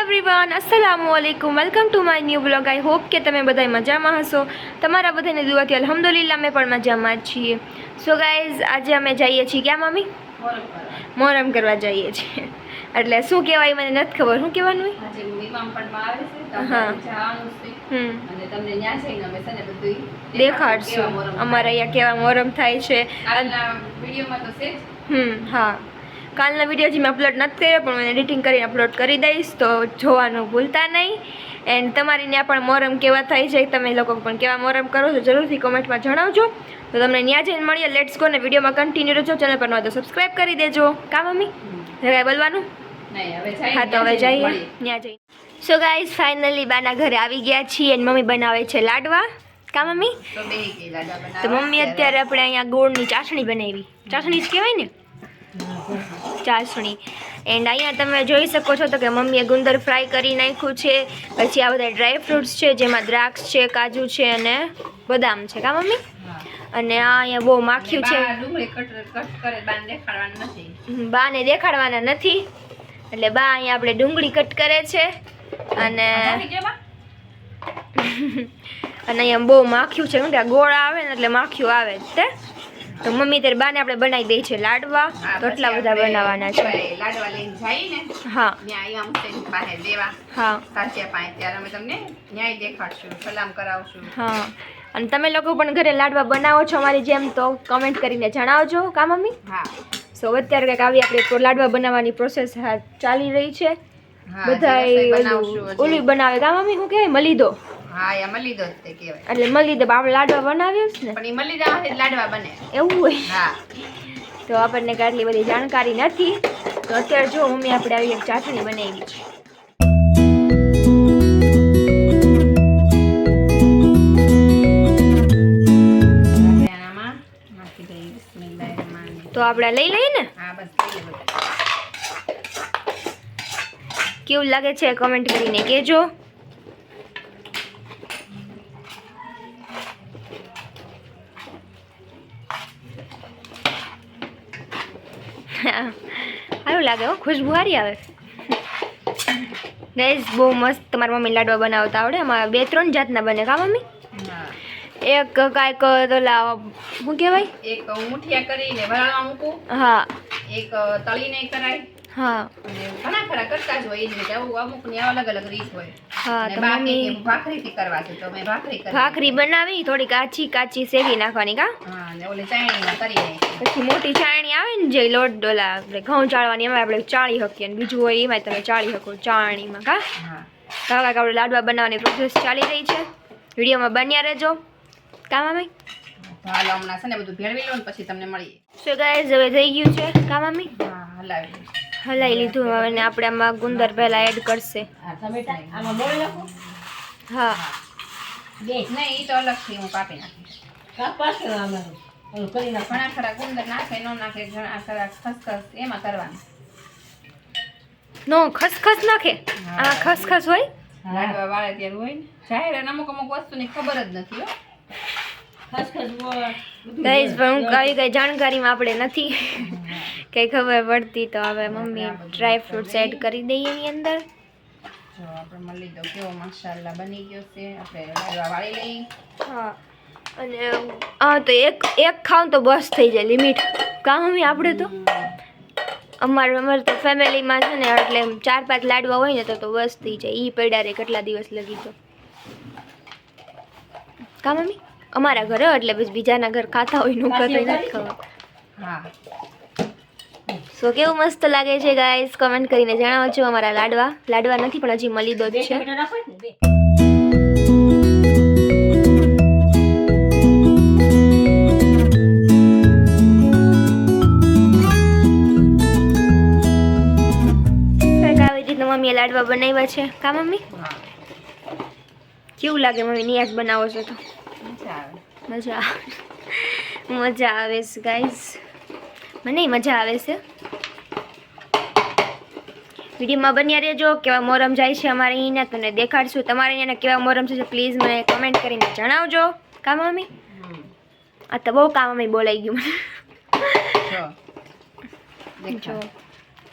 Everyone અસલામ અલૈકુમ welcome to my new blog I hope કે તમે બધા મજામાં હશો. તમારા બધાને દુઆથી અલહમદુલિલ્લા અમે પણ મજામાં જ છીએ. સો ગાઈઝ આજે અમે જઈએ છીએ ક્યાં મમ્મી? મોરમ કરવા જઈએ છીએ. એટલે શું કહેવાય મને નથી ખબર. શું કહેવાનું હા. દેખાડશું. અમારે અહીંયા કેવા મોરમ થાય છે. હમ હા. કાલના વીડિયો જે મેં અપલોડ નથી કર્યો પણ હું એડિટિંગ કરીને અપલોડ કરી દઈશ તો જોવાનું ભૂલતા નહીં. એન્ડ તમારી ત્યાં પણ મોરમ કેવા થાય છે તમે લોકો પણ કેવા મોરમ કરો છો જરૂરથી કોમેન્ટમાં જણાવજો. તો તમને ત્યાં જઈને મળીએ લેટ્સ ગો ને વિડીયોમાં કન્ટિન્યુ રહેજો ચેનલ પર ન તો સબસ્ક્રાઈબ કરી દેજો. કા મમ્મી? કાંઈ બોલવાનું? હા તો હવે જઈએ. ત્યાં જઈએ. સો ગાઈઝ ફાઇનલી બાના ઘરે આવી ગયા છીએ એન્ડ મમ્મી બનાવે છે લાડવા. કા મમ્મી? તો. મમ્મી અત્યારે આપણે અહીંયા ગોળની ચાસણી બનાવી. ચાસણી જ કહેવાય ને? ચાસણી એન્ડ અહીંયા તમે જોઈ શકો છો તો કે મમ્મીએ ગુંદર ફ્રાય કરી નાખ્યું છે. પછી આ બધા ડ્રાય ફ્રૂટ્સ છે જેમાં દ્રાક્ષ છે કાજુ છે અને બદામ છે. કા મમ્મી? અને આ અહીંયા બહુ માખ્યું છે. બાને દેખાડવાનું નથી. એટલે બા અહીંયા આપણે ડુંગળી કટ કરે છે. અને? અને અહીંયા બહુ માખ્યું છે. કે ગોળ આવે ને એટલે માખ્યું આવે જ તે. તો મમ્મી તેર બાને આપણે બનાવી દઈ છે લાડવા. તો એટલા બધા બનાવવાના છે? લાડવા લઈને જઈને હા. ન્યાય અહીંયા અમથે પાસે દેવા હા. સાચિયા પાસે ત્યારે અમે તમને ન્યાય દેખાડશું સલામ કરાવશું. હા. અને તમે લોકો પણ ઘરે લાડવા બનાવો છો અમારી જેમ તો કમેન્ટ કરીને જણાવજો કા મમ્મી? હા. સો અત્યારે કંઈક આવી આપણે લાડવા બનાવવાની પ્રોસેસ ચાલી રહી છે. બધા. ઓલી બનાવે કા મમ્મી હું કહેવાય મલીદો હા એ મલીદો જ તે કહેવાય. એટલે મલીદો આપણે લાડવા બનાવ્યા છે ને? પણ એ મલીદા હાથે લાડવા બને. એવું હોય? હા. તો આપણને આટલી બધી જાણકારી નથી. તો અત્યારે જો મમ્મી આપણે આવી એક ચાટણી બનાવી છે. તો આપણે લઈ લઈએ ને? હા બસ લઈ લે કેવું લાગે છે? કમેન્ટ કરીને કહેજો. લાગે હો ખુશબુ સારી આવે. ગઈસ બહુ મસ્ત તમારી મમ્મી લાડવા બનાવતા આવડે. અમારા બે ત્રણ જાતના બને કા મમ્મી? એક કાંઈક ઓલા શું કહેવાય? એક મુઠિયા કરીને વરાળમાં મૂકું. હા. એક તળીને કરાય. હા. અને ઘણા ખરા કરતા જ હોય એ જ રીતે આવું અમુકની અલગ અલગ રીત હોય. હા અને બાકી ભાખરી થી કરવા છે તો મેં ભાખરી કરી ભાખરી બનાવી થોડી કાચી કાચી શેકી નાખવાની કા? હા અને ઓલી ચાયણીમાં કરી પછી મોટી ચાળણી આવે ને જે લોટ ડોલા આપણે ઘઉં ચાળવાની એમાં આપણે ચાળી શકીએ અને બીજું હોય એમાં તમે ચાળી શકો ચાળણીમાં કા? હા. કાકા આપણે લાડવા બનાવવાની પ્રોસેસ ચાલી રહી છે. વિડીયોમાં બન્યા રહેજો. કામ હાલો હમણાં છે ને બધું ભેળવી લો ને પછી તમને મળીએ. સો ગાઈઝ હવે થઈ ગયું છે. કામ મમ્મી હા હલાવી હલાઈ લીધું હવે ને આપણે આમાં ગુંદર પહેલા એડ કરશે. હા નહીં એ તો અલગથી હું કાપી નાખીશ. ઘણા ખરા ગુંદર નાખે ન નાખે ઘણા ખરા ખસખસ એમાં કરવાનું. નો ખસખસ નાખે? આ ખસખસ હોય? લાડવા વાળે ત્યારે હોય ને. જાહેર અને અમુક અમુક વસ્તુની ખબર જ નથી હો. ગાઈઝ પણ હું કઈ કઈ જાણકારીમાં આપણે નથી. કઈ ખબર પડતી તો હવે મમ્મી ડ્રાય ફ્રૂટ્સ એડ કરી દઈએ એની અંદર. જો આપણે મળી દો કેવો માશાલ્લાહ બની ગયો છે. આપણે વાળી લઈ. હા. અને હા તો એક એક ખાવ તો બસ થઈ જાય લિમિટ કાં મમ્મી આપણે તો? અમારે અમારે તો ફેમિલીમાં છે ને એટલે ચાર પાંચ લાડવા હોય ને તો તો બસ થઈ જાય. એ પડ્યા રે કેટલા દિવસ લગી તો. કા મમ્મી? અમારા ઘરે એટલે પછી બીજાના ઘર ખાતા હોયનું કરતા નથી ખબર. હા. સો કેવું મસ્ત લાગે છે ગાઈસ કમેન્ટ કરીને જણાવજો અમારા લાડવા. લાડવા નથી પણ હજી મળી દો છે. મમ્મીએ લાડવા બનાવ્યા છે. કા મમ્મી? કેવું લાગે મમ્મી? નિયાજ બનાવો છો તો. મજા આવે. મજા આવે. મજા આવે છે ગાઈઝ મને મજા આવે છે. વિડીયોમાં બન્યા રહેજો. કેવા મોરમ જાય છે અમારે અહીંના તમને દેખાડશું. તમારે અહીંયા કેવા મોરમ છે પ્લીઝ મને કમેન્ટ કરીને જણાવજો. કામ મમ્મી? આ તો બહુ કામ મમ્મી બોલાઈ ગયું મને. જો.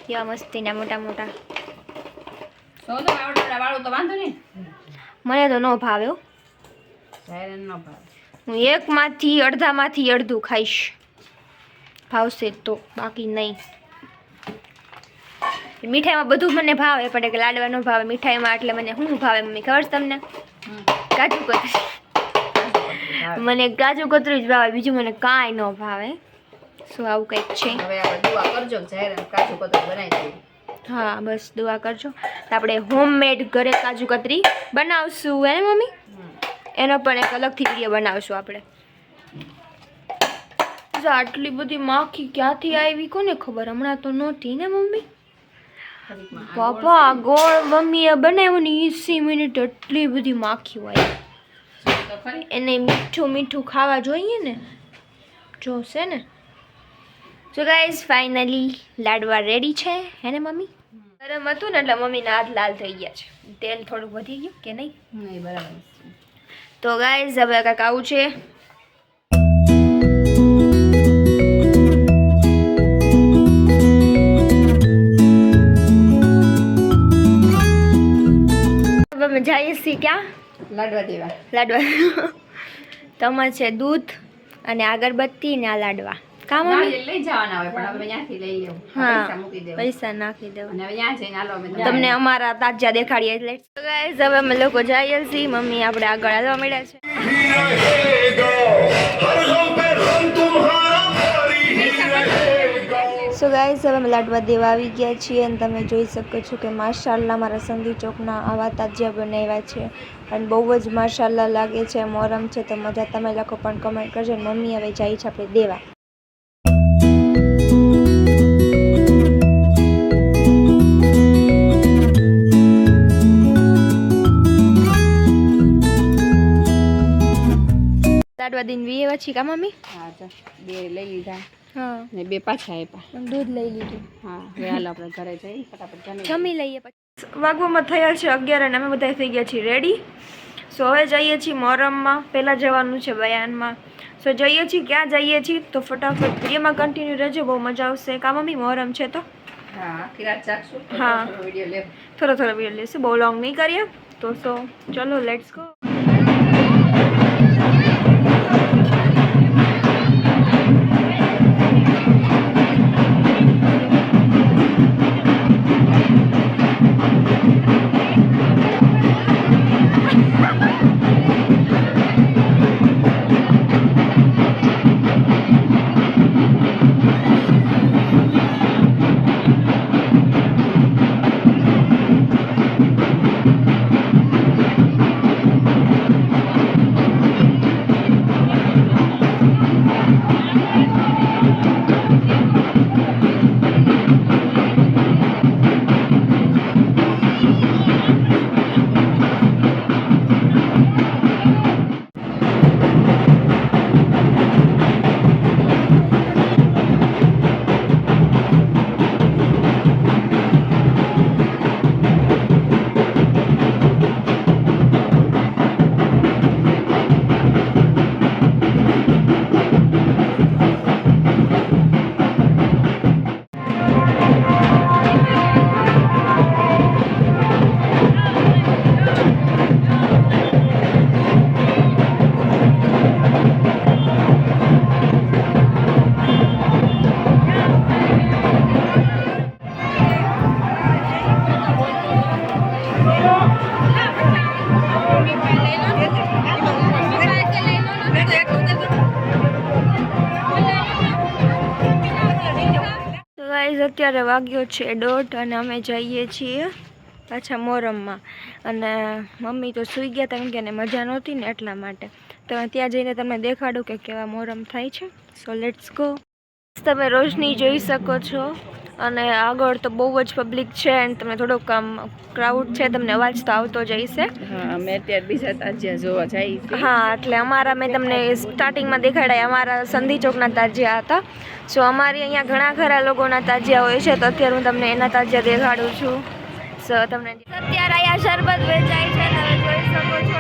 કેવા મસ્તીના મોટા મોટા. મને તો ન ભાવે હો. એકમાંથી અડધામાંથી અડધું ખાઈશ. ભાવશે તો બાકી નહીં. મીઠાઈમાં બધું મને ભાવે પણ કે લાડવા ન ભાવે મીઠાઈમાં એટલે મને શું ભાવે મમ્મી? ખબર છે તમને? કાજુ કતરી. મને કાજુ કતરી જ ભાવે બીજું મને કાંઈ ન ભાવે. શું આવું કંઈક છે? હવે આપણે દુઆ કરજો કાજુ કતરી બનાવી હા બસ દુઆ કરજો. આપણે હોમમેડ ઘરે કાજુ કતરી બનાવશું હે મમ્મી. એનો પણ એક અલગથી વીડિયો બનાવશું આપણે. જો આટલી બધી માખી ક્યાંથી આવી કોને ખબર? હમણાં તો નહોતી ને મમ્મી? બાપા ગોળ મમ્મીએ બનાવ્યું ને ઈસી મિનિટ એટલી બધી માખીઓ આવી ગોળ તો ખરી એને મીઠું મીઠું ખાવા જોઈએ ને? જોશે ને? સો ગાઈઝ ફાઇનલી લાડવા રેડી છે. હે ને મમ્મી? ગરમ હતું ને એટલે મમ્મીના હાથ લાલ થઈ ગયા છે. તેલ થોડુંક વધી ગયું કે નહીં? નહીં બરાબર. તો ગાઈઝ હવે કાંઈક આવું છે. અમે જઈએ છીએ ક્યાં? લાડવા દેવા. લાડવા. તમારે છે દૂધ અને અગરબત્તી ને આ લાડવા. કામ લઈ જવાના હોય પણ હવે ત્યાંથી લઈ લેવું. પૈસા મૂકી દેવું. પૈસા નાખી દેવું. અને ત્યાં જઈને હાલો અમે તમને અમારા તાજા દેખાડીએ એટલે. ગાઈઝ હવે અમે લોકો જઈએ છે મમ્મી આપણે આગળ આવવા મળ્યા છે. સો ગાઈઝ હવે અમે લાડવા દેવા આવી ગયા છીએ અને તમે જોઈ શકો છો કે માશાલ્લા મારા સંધી ચોકના આવા તાજિયા બનાવ્યા છે. અને બહુ જ માશાલ્લા લાગે છે મોરમ છે. તો મજા તમે લખો પણ કમેન્ટ કરજો મમ્મી હવે જાય છે આપણે દેવા. લાડવા દિન વીએ પછી કા મમ્મી? હા તો બે લઈ લીધા. હા. ને બે પાછા આપ્યા દૂધ લઈ લીધું. હા હવે હાલો આપણે ઘરે જઈ ફટાફટ જમી જમી લઈએ પછી. વાગવામાં થયા છે અગિયાર અને અમે બધા થઈ ગયા છીએ રેડી સો હવે જઈએ છીએ મોરમમાં પહેલાં જવાનું છે બયાનમાં. સો જઈએ છીએ. ક્યાં જઈએ છીએ? તો ફટાફટ વિડીયોમાં કન્ટિન્યુ રહેજો. બહુ મજા આવશે. કા મમ્મી મોરમ છે તો? હા થોડો થોડો વીડિયો લેશે. બહુ લોંગ નહીં કરીએ. તો સો ચલો લેટ્સ ગો અત્યારે વાગ્યો છે દોઢ અને અમે જઈએ છીએ પાછા મોરમમાં. અને મમ્મી તો સૂઈ ગયા તમે કે મજા નહોતી ને એટલા માટે. તો ત્યાં જઈને તમને દેખાડું કે કેવા મોરમ થાય છે. સો લેટ્સ ગો તમે રોશની જોઈ શકો છો. અને આગળ તો બહુ જ પબ્લિક છે અને તમને થોડોક આમ ક્રાઉડ છે તમને અવાજ તો આવતો જ હશે. અમે અત્યારે બીજા તાજિયા જોવા જઈએ હા એટલે અમારા મેં તમને સ્ટાર્ટિંગમાં દેખાડ્યા. અમારા સંધી ચોકના તાજિયા હતા. સો અમારી અહીંયા ઘણા ખરા લોકોના તાજિયા હોય છે તો અત્યારે હું તમને એના તાજિયા દેખાડું છું. સો તમને અત્યારે અહીંયા શરબત વેચાય છે તમે જોઈ શકો છો.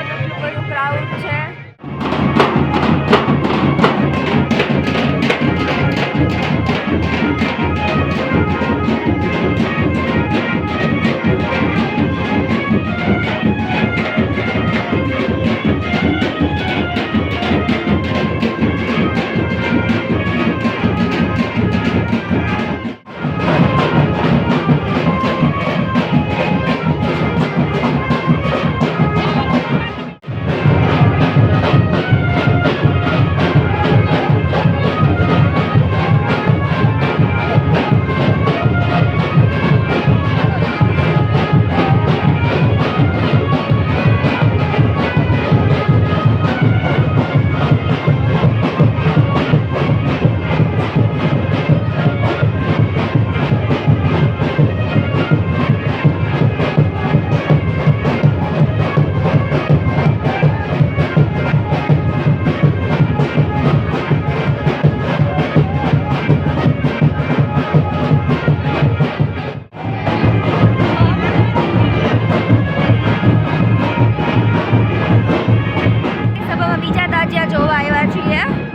બીજા તાજિયા જોવા આવ્યા છીએ.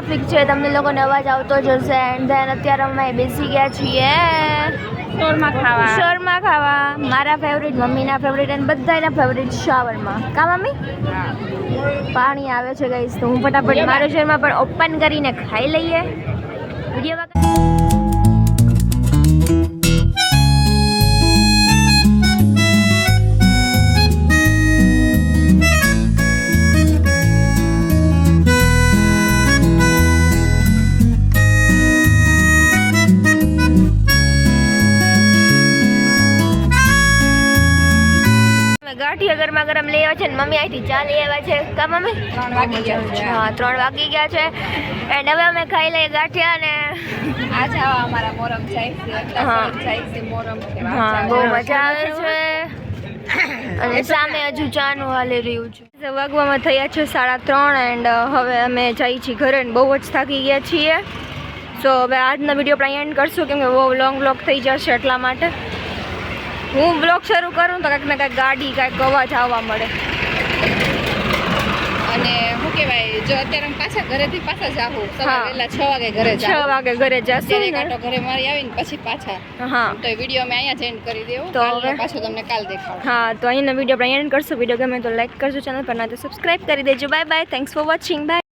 ટ્રાફિક છે તમને લોકોને અવાજ આવતો જ હશે. એન્ડ ધેન અત્યારે અમે બેસી ગયા છીએ સ્ટોરમાં ખાવા. શોરમાં ખાવા. મારા ફેવરિટ મમ્મીના ફેવરિટ અને બધાના ફેવરિટ શાવરમાં. કા મમ્મી? પાણી આવે છે ગઈશ તો હું ફટાફટ મારા શહેરમાં પણ ઓપન કરીને ખાઈ લઈએ. વિડીયોમાં આવ્યા છે ને મમ્મી અહીંથી ચા લઈ આવ્યા છે. કા મમ્મી? ત્રણ વાગી ગયા છે. હા ત્રણ વાગી ગયા છે. એન્ડ હવે અમે ખાઈ લઈએ ગાંઠિયા અને આજ આવા અમારા મોરમ જાય છે હા. જાય છે મોરમ હા બહુ મજા આવે છે. અને સામે હજુ ચાનું હાલી રહ્યું છે. વાગવામાં થયા છે સાડા ત્રણ એન્ડ હવે અમે જઈએ છીએ ઘરે ને બહુ જ થાકી ગયા છીએ. સો હવે આજનો વીડિયો આપણે એન્ડ કરશું કેમકે બહુ લોંગ બ્લોગ થઈ જશે એટલા માટે. હું બ્લોગ શરૂ કરું તો કાંઈક ને કાંઈક ગાડી કાંઈક અવાજ આવવા મળે. અને શું કહેવાય જો અત્યારે અમે પાછા ઘરેથી પાછા જાહું. સવારે વહેલા છ વાગે ઘરે છ વાગે ઘરે જશે એક ઘરે મારી આવીને પછી પાછા. હા. તો એ વીડિયો અમે અહીંયા જ એન્ડ કરી દેવું. તો હવે? પાછો તમને કાલ દેખાડું. હા તો અહીંનો વીડિયો આપણે એન્ડ કરશું. વીડિયો ગમે તો લાઈક કરજો ચેનલ પર ના તો સબસ્ક્રાઈબ કરી દેજો. Bye bye thanks for watching bye